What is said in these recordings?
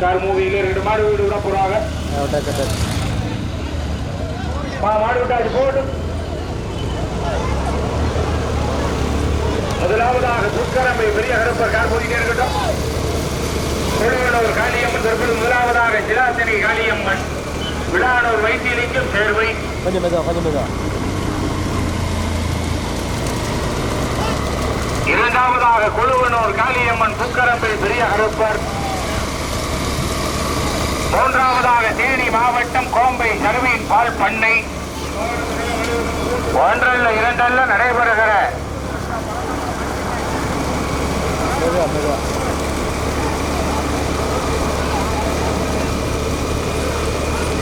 Car மூவியில் ரெண்டு மாடு வீடு விட போறாங்க மாடு விட்டாச்சு போட்டும் முதலாவதாக துர்க்கரம்பை பெரிய கருப்பர் கார் மூவிலே இருக்கட்டும். கொழுவனூர் காளியம்மன் தற்போது முதலாவதாக சிலாசனி காளியம்மன். விழானூர் வைத்தியலிங்கம் சேர்வை. கொஞ்சம் மெதுவா கொஞ்சம் மெதுவா. இரண்டாவதாக கொழுவனூர் காளியம்மன் புக்கரம்பை பெரிய கருப்பர் மூன்றாவதாக தேனி மாவட்டம் கோம்பை சருவியின் பால் பண்ணை. ஒன்றல்ல இரண்டல்ல நடைபெறுகிற.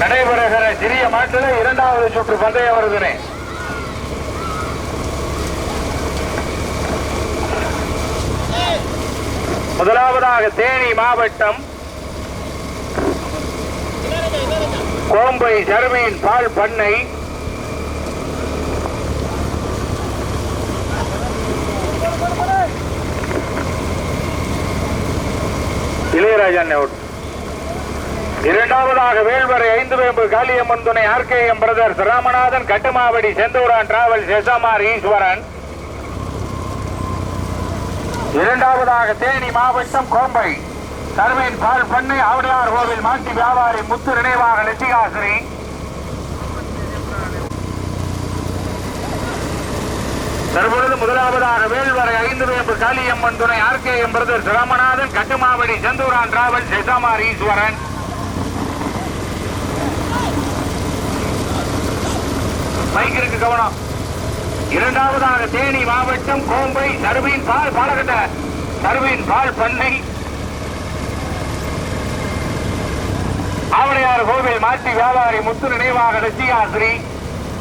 நடைபெறுகிற சிறிய மாட்டில் இரண்டாவது சுற்று பந்தய வருதுனே. முதலாவதாக தேனி மாவட்டம் கோம்பை சருவியின் பால் பண்ணை. இளையராஜா அவுட் இரண்டாவதாக வேல்வரை ஐந்து வேம்பு காளியம்மன் துணை RKM brothers Ramanathan Kattumavadi Senthooran travel செசமார் Eswaran. இரண்டாவதாக தேனி மாவட்டம் கோம்பை சர்வேன் பால் பண்ணை ஆவடியார் கோவில் மாட்டி வியாபாரி முத்து நினைவாக லட்சிகாசிரி தற்பொழுது முதலாவதாக வேல்வரை ஐந்து வேம்பு காளியம்மன் துணை ஆர்கே பிரதர்ஸ் சிரமநாதன் கட்டுமாவடி செந்தூரான் டிராவல் எஸ்எம்ஆர் ஈஸ்வரன். பைக்கிற்கு கவனம். இரண்டாவதாக தேனி மாவட்டம் கோம்பை சருவின் பால் பாலகட்ட சருவின் பால் பண்ணை. ஆவடையார் கோவில் மாற்றி வியாபாரி முத்து நினைவாக ரசிகாஸ்ரீ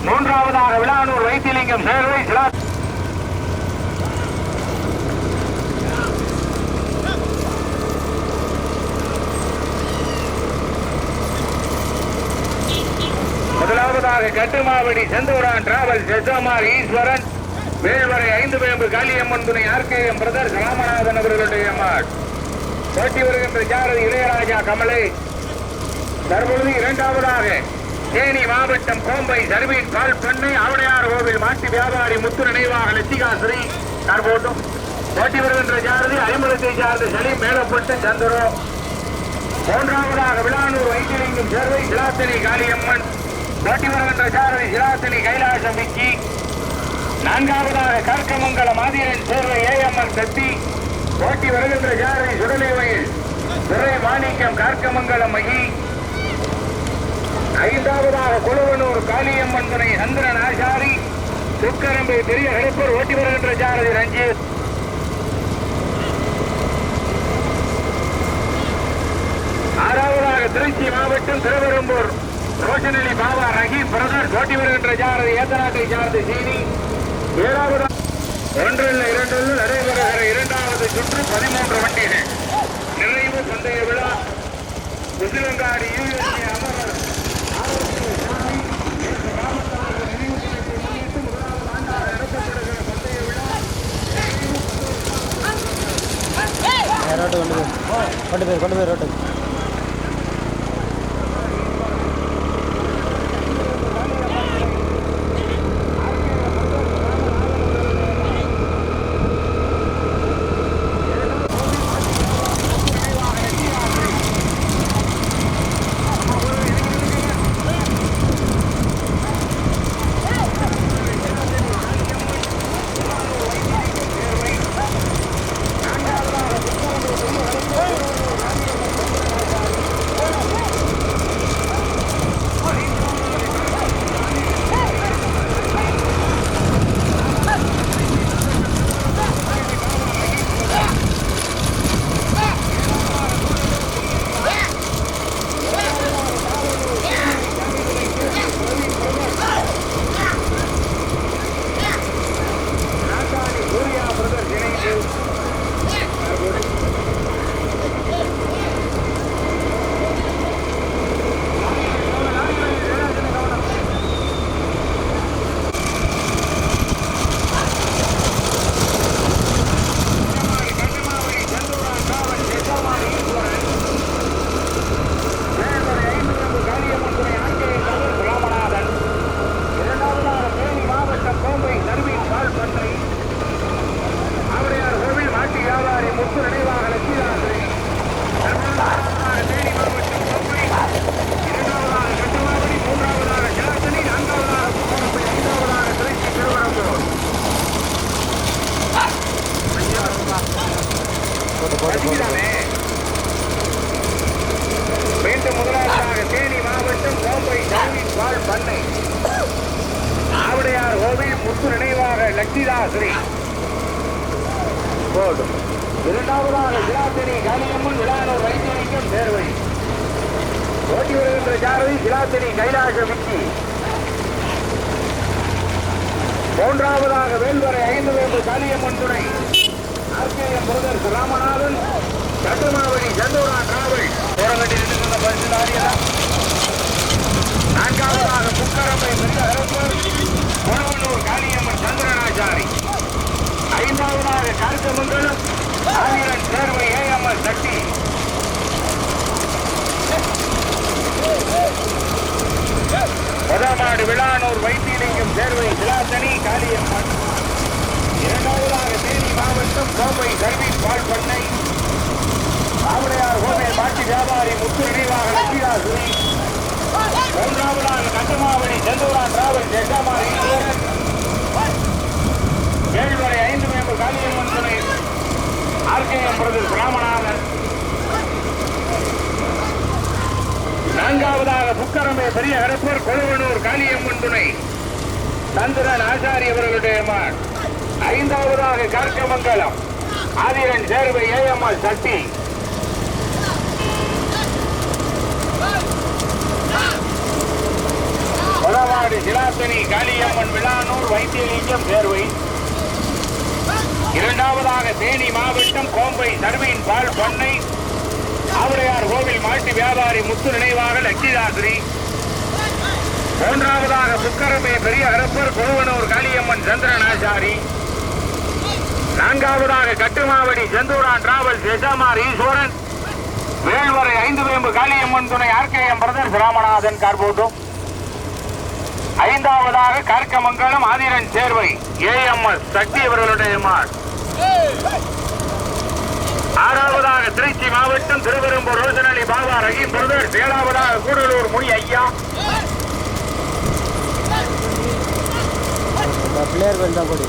மூன்றாவதாக விழானூர் வைத்திலிங்கம் சேர்வை சிலா முதலாவதாக கட்டுமாவடி செந்தூரான் டிராவல் செசமார் ஈஸ்வரன். வேல்வரை ஐந்து பேம்பு காளியம்மன் துணை ஆர்கேஎம் பிரதர் ராமநாதன் அவர்களுடைய மாட். போட்டி வருகின்ற ஜாரதி இளையராஜா கமலை. தற்பொழுது இரண்டாவதாக தேனி மாவட்டம் கோம்பை சர்வீன் பால் பண்ணை ஆவடையார் கோவில் மாட்டு வியாபாரி முத்து நினைவாக லட்சிகாசிரி தற்போட்டும். போட்டி வருகின்ற ஜாரதி ஐம்பலத்தை சார்ந்த சலீம் மேலப்பட்டு சந்திரோ. மூன்றாவதாக விழானூர் வைத்தியலிங்கம் சேர்வை சிலாத்தனி காளியம்மன். போட்டி வருகின்ற சாரதி சிலாத்தனி கைலாசம் விக்கி. நான்காவதாக கார்க்கமங்கலம் ஆதிரன் சேர்வை ஏஎம்எல் சக்தி போட்டி வருகின்ற சாரதி சுடலை வயல் துறை மாணிக்கம் கார்க்கமங்கலம் மகி. ஐந்தாவதாக கொழுவனூர் காளியம்மன் துணை சந்திரன் ஆசாரி துக்கரம்பை பெரிய ஹெல்பர் ஓட்டி வருகின்ற சாரதி ரஞ்சித். ஆறாவதாக திருச்சி மாவட்டம் திருவெரும்பூர் ரோஷனலி பாபா ரஹீம் பிரதர் ஓட்டி வருகின்ற சாரதி ஏத்தநாட்டை சார்ந்த சீனி. ஏழாவது ஒன்றில் இரண்டில் நடைபெறுகிற இரண்டாவது சுற்று பதிமூன்று வண்டிகள். நிறைவு பந்தய விழா. முசிலங்காடி யூஎஸ்ஏ ரோட்டு கொண்டு போய். கொண்டு போய் கொண்டு போய் ரோட்டு ஜாரதி சிலாத்தினி கைலாச விக்கி மூன்றாவதாக வேல்வரை ஐந்து வேம்பு காளியம்மன் துணை. ஆர்கேஎம் பிரதர்ஸ் ராமநாதன் கட்டுமாவடி சந்தூரா டிராவல். ஓரங்கட்டி நின்று பரிசுதாரியா நான்காவதாக முக்கரம்பை மிருகரப்பர் குணவனூர் காளியம்மன் சந்திரனாச்சாரி. ஐந்தாவதாக கருத்தமங்கலம் ஆயிரம் சேர்வை ஏஎம்எஸ் சக்தி. முதமாடு விழானூர் வைத்தியலிங்கம் சேர்வை சிலாசனி காளியம்மன் இரண்டாவதாக தேனி மாவட்டம் கோம்பை கல்வி பால் பண்ணை ஆவுடையார் கோவில் பாட்டி வியாபாரி முத்து நினைவாக லட்சிதாசுரி மூன்றாவதாக கட்டமாவடி செந்தூரா டிராவல் ஜெட்டாமாரி ஏழு வரை ஐந்து மேம்பு காளியம்மன் துணை. ஆர்கேஎம் பிரதர் பிராமணாதன் நான்காவதாக புக்கரமே பெரிய கடப்பூர் கொழுவனூர் காளியம்மன் துணை. சந்திரன் ஆச்சாரி அவர்களுடைய மான். ஐந்தாவதாக கார்க்கமங்கலம் ஆதிரன் சேர்வை ஏஎம்எல் சக்தி கொலவாடு சிலாசனி காளியம்மன் விழானூர் வைத்தியலிங்கம் சேர்வை. இரண்டாவதாக தேனி மாவட்டம் கோம்பை சர்வீன் பால் பண்ணை. ஆவுடையார் கோவில் மாட்டு வியாபாரி முத்து நினைவாக லட்சிதாசிரி மூன்றாவதாக சுக்கரமே பெரிய அரப்பர் குழுவனூர் காளியம்மன் சந்திரன் நான்காவதாக கட்டுமாவடி செந்தூரான் டிராவல்ஸ் எஸ்எம்ஆர் ஈஸ்வரன். வேல்வரை ஐந்து வேம்பு காளியம்மன் துணை ஆர்கேஎம் பிரதர்ஸ் ராமநாதன் கார்போட்டும். ஐந்தாவதாக கார்க்கமங்கலம் ஆதிரன் சேர்வை ஏஎம்எஸ் சக்தி அவர்களுடைய மாட் ஆறாவதாக திருச்சி மாவட்டம் திருவெரும்பூர் ரோசனலி பாபா ரஹீம் பிரதர்ஸ். ஏழாவதாக கூடலூர் முனி ஐயா. பிளேயர் வந்தா போடு.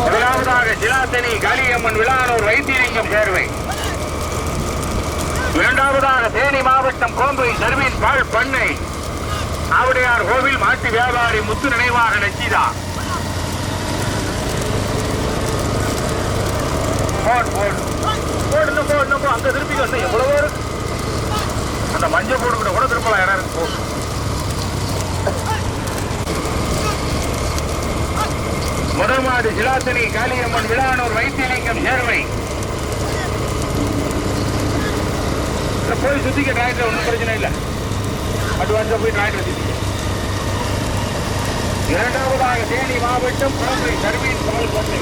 முதலாவதாக சிலாத்தனி காளியம்மன் விழானூர் வைத்தியலிங்கம் சேர்வை. இரண்டாவதாக தேனி மாவட்டம் கோம்பை சர்வீன் பால் பண்ணை. ஆவுடையார் கோவில் மாட்டு வியாபாரி முத்து நினைவாக நச்சிதா போடு போடு. போடணும் போடணும் போ. அங்க திருப்பி வந்து எவ்வளவோ இருக்கு. அந்த மஞ்சள் போடுகிற கூட திருப்பலாம் இடம் இருக்கு போ. முதமாடு சிலாத்தனி காளியம்மன் விழானூர் வைத்தியலிங்கம் சேர்வை. போய் சுத்திக்க டாக்டர் ஒன்றும் பிரச்சனை இல்லை. அட்வான்ஸா போய் டிராக்டர் சுத்திக்க இரண்டாவதாக தேனி மாவட்டம் குழந்தை சர்வீஸ் பால் பண்ணை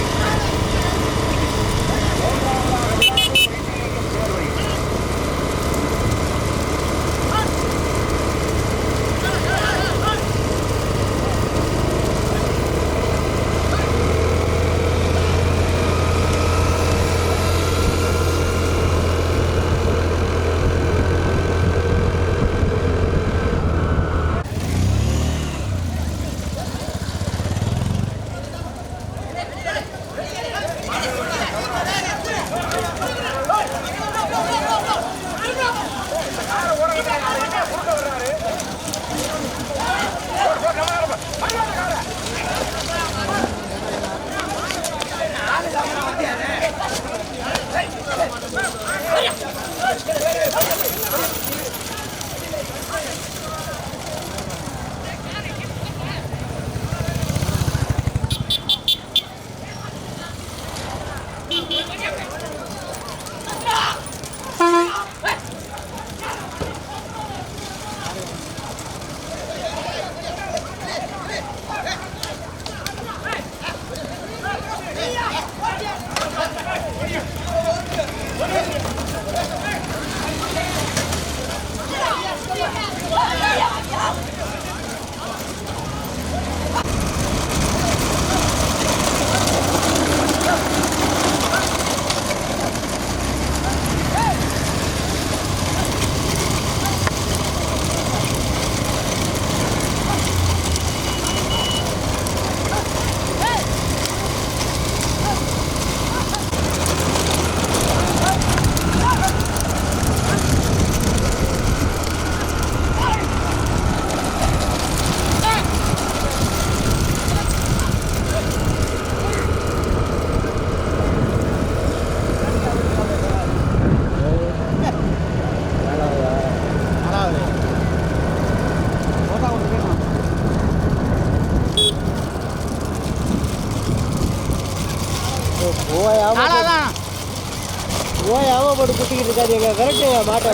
விரட்டுங்க மாட்டை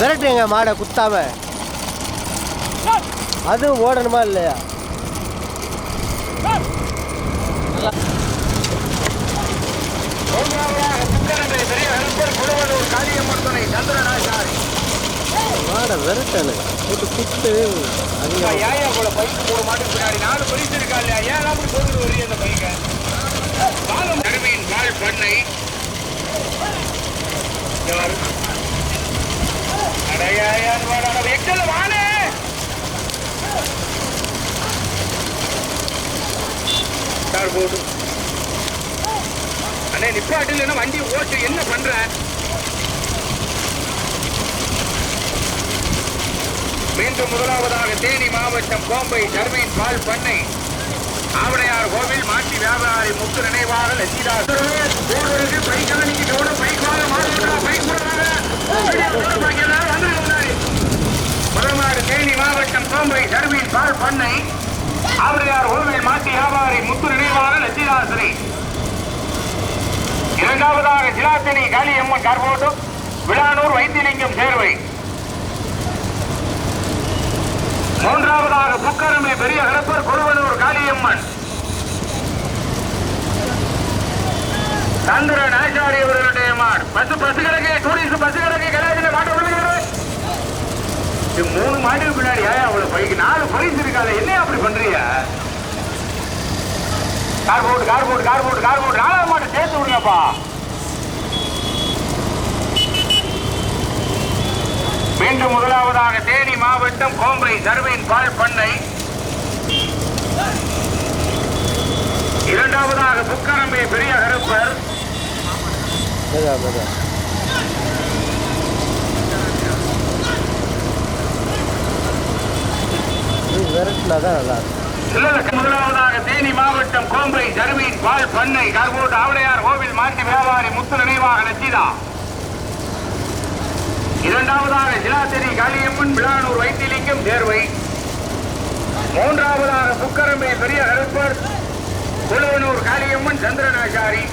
விரட்டுங்க மாடை குத்தாம. அதுவும் ஓடணுமா இல்லையா? மாடை விரட்டணும் போட்டு குத்து. அது ஏன் கூட பைக் மூணு மாட்டுக்கு பின்னாடி நாலு பரிசு இருக்கா இல்லையா? ஏன் அப்படி போகுது வரீங்க அந்த பைக்க? பாலம் பால் பண்ணை யாரு? அட, ஏன், ஏன், வாடா, போடு அண்ணே நிப்பாட்டு இல்லைன்னா வண்டி ஓட்டு என்ன பண்ற மீண்டும் முதலாவதாக தேனி மாவட்டம் கோம்பை ஜர்மீன் பால் பண்ணை ஆவடையார் கோவில் மாட்டி வியாபாரி முத்து நினைவாக லட்சிதாஸ். ஊருக்கு பைக்காக நீங்க பைக்காக மாறுறா பைக் தேனி மாவட்டம் கோம்பை சர்வீன் பால் பண்ணை. ஆவடையார் கோவில் மாட்டி வியாபாரி முத்து நினைவாக லட்சிதாசனை இரண்டாவதாக சிலாத்தனி காளியம்மன் கார்போட்டு விழானூர் வைத்தியலிங்கம் சேர்வை. மூன்றாவதாக புக்கரமை பெரிய கலப்பர் குருவனூர் காளியம்மன். சந்திரன் ஆச்சாரி அவர்களுடைய மாடு பசு பஸ் கிடக்கு டூரிஸ்ட் பஸ் கிடக்கு மாட்ட விடுகிறது இது மூணு மாட்டுக்கு பின்னாடி ஏன் அவ்வளவு பைக்கு? நாலு பரிசு இருக்காது என்ன அப்படி பண்றீங்க? கார் போட்டு கார் போட்டு கார் போட்டு கார் போட்டு நாலாவது மாட்டை சேர்த்து விடுங்கப்பா. மீண்டும் முதலாவதாக தேனி மாவட்டம் கோம்பை சர்வையின் பால் பண்ணை. இரண்டாவதாக புக்கரம்பே பெரிய கருப்பர். முதலாவதாக தேனி மாவட்டம் கோம்பை ஜர்மீன் பால் பண்ணை. கருகோட்டு ஆவடையார் கோவில் மாட்டு வியாபாரி முத்து நினைவாக லட்சிதா இரண்டாவதாக ஜிலாசரி காளியம்மன் விழானூர் வைத்தியலிங்கம் தேர்வை. மூன்றாவதாக சுக்கரம்பை பெரிய கருப்பர் குழுவனூர் காளியம்மன் சந்திரனாச்சாரி.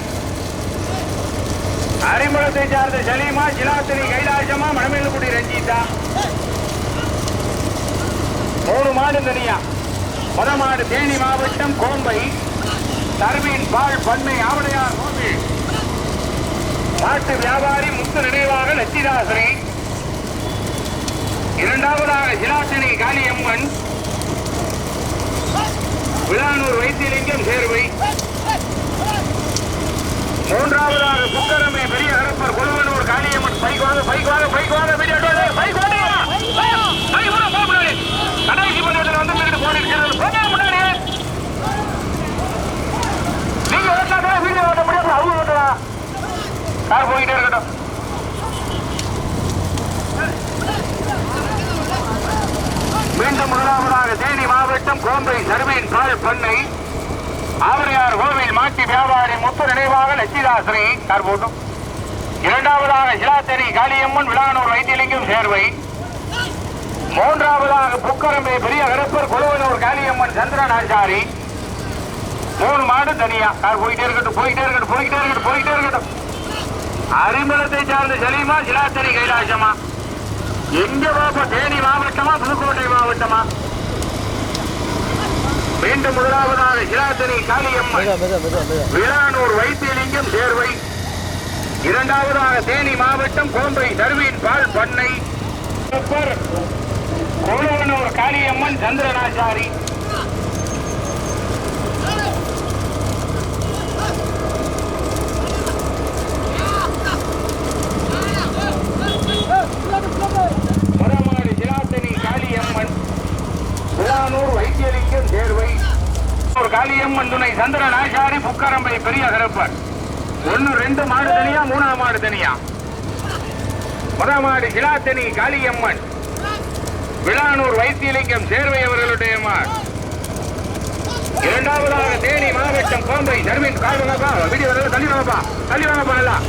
அறிமுகத்தை சார்ந்த சலீமா சிலாத்திரி கைலாசமா மணமேலுக்குடி ரஞ்சிதா. மூணு மாடு தனியா. முத மாடு தேனி மாவட்டம் கோம்பை. தர்மீன் பால் பண்ணை ஆவடையார் கோவில். மாட்டு வியாபாரி முத்து நினைவாக லட்சிதாசரி. இரண்டாவதாக சிலாசினி காளியம்மன். விழானூர் வைத்தியலிங்கம் சேர்வை. மூன்றாவதாக புக்கரமை பெரிய கருப்பர் கொழுவனூர் காளியம்மன். பைக் வாங்க பைக் வாங்க பைக் வாங்க வீடியோ பைக் வாங்க. பைக் வாங்க போக முடியாது கடைசி பந்தயத்தில் வந்து மீட்டு போனிருக்கிறது போக முன்னாடி நீங்க ஓட்டாத வீடியோ ஓட்ட முடியாது. அவங்க ஓட்டலாம். கார் போயிட்டே இருக்கட்டும் மீண்டும் முதலாவதாக தேனி பாம்பை சருமையின் பால் பண்ணை. ஆவரையார் கோவில் மாட்டி வியாபாரி முத்து நினைவாக லட்சிதாசனை கார் போட்டும். இரண்டாவதாக சிலாத்தேரி காளியம்மன் விழானூர் வைத்தியலிங்கம் சேர்வை. மூன்றாவதாக புக்கரம்பே பெரிய கருப்பர் குழுவனூர் காளியம்மன் சந்திரன் ஆச்சாரி. மூணு மாடு தனியா. கார் போயிட்டே இருக்கட்டும் போயிட்டே இருக்கட்டும் போயிட்டே இருக்கட்டும் போயிட்டே இருக்கட்டும். அரிமளத்தை சார்ந்த சலீமா சிலாத்தேரி கைலாசமா எங்க பாப்பா தேனி மாவட்டமா புதுக்கோட்டை மாவட்டமா? மீண்டும் முதலாவதாக சிலாத்தனி காளியம்மன். விழானூர் வைத்தியலிங்கம் சேர்வை. இரண்டாவதாக தேனி மாவட்டம் கோம்பை தருவின் பால் பண்ணை. கோலவனூர் காளியம்மன் சந்திரனாச்சாரி மரமாடு சிலாத்தனி காளியம்மன் விழானூர் வைத்தியலிங்கம் சேர்வை ஒரு காளியம்மன் துணை சந்திரன் ஆச்சாரி புக்கரம்பை பெரிய கருப்பர் ஒன்னு ரெண்டு மாடு தனியா மூணாம் மாடு தனியா? முதல் மாடு சிலாத்தனி காளியம்மன். விழானூர் வைத்தியலிங்கம் சேர்வை அவர்களுடைய மாடு. இரண்டாவதாக தேனி மாவட்டம் கோம்பை சர்வீன் கால் வீடியோ தள்ளி வாங்கப்பா தள்ளி வாங்கப்பா எல்லாம்.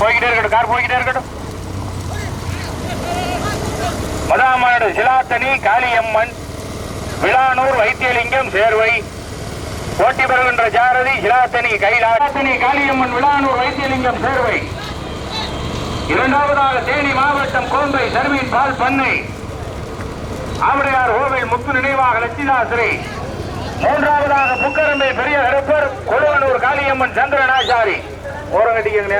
போய்கிட்டே இருக்கட்டும் கார் போய்கிட்டே இருக்கட்டும். மதாமாடு சிலாத்தனி காளியம்மன் விளானூர் வைத்தியலிங்கம் சேர்வை. போட்டி பெறுகின்ற ஜாரதி சிலாத்தனி கைலாத்தனி காளியம்மன் விளானூர் வைத்தியலிங்கம் சேர்வை. இரண்டாவதாக தேனி மாவட்டம் கோம்பை சர்வீன் பால் பண்ணை. ஆவடையார் கோவில் முத்து நினைவாக லட்சிதாசிரி மூன்றாவதாக புக்கரம்பை பெரிய கருப்பர் கொழுவனூர் காளியம்மன் சந்திரனாச்சாரி. ஓரம் கட்டிக்கங்க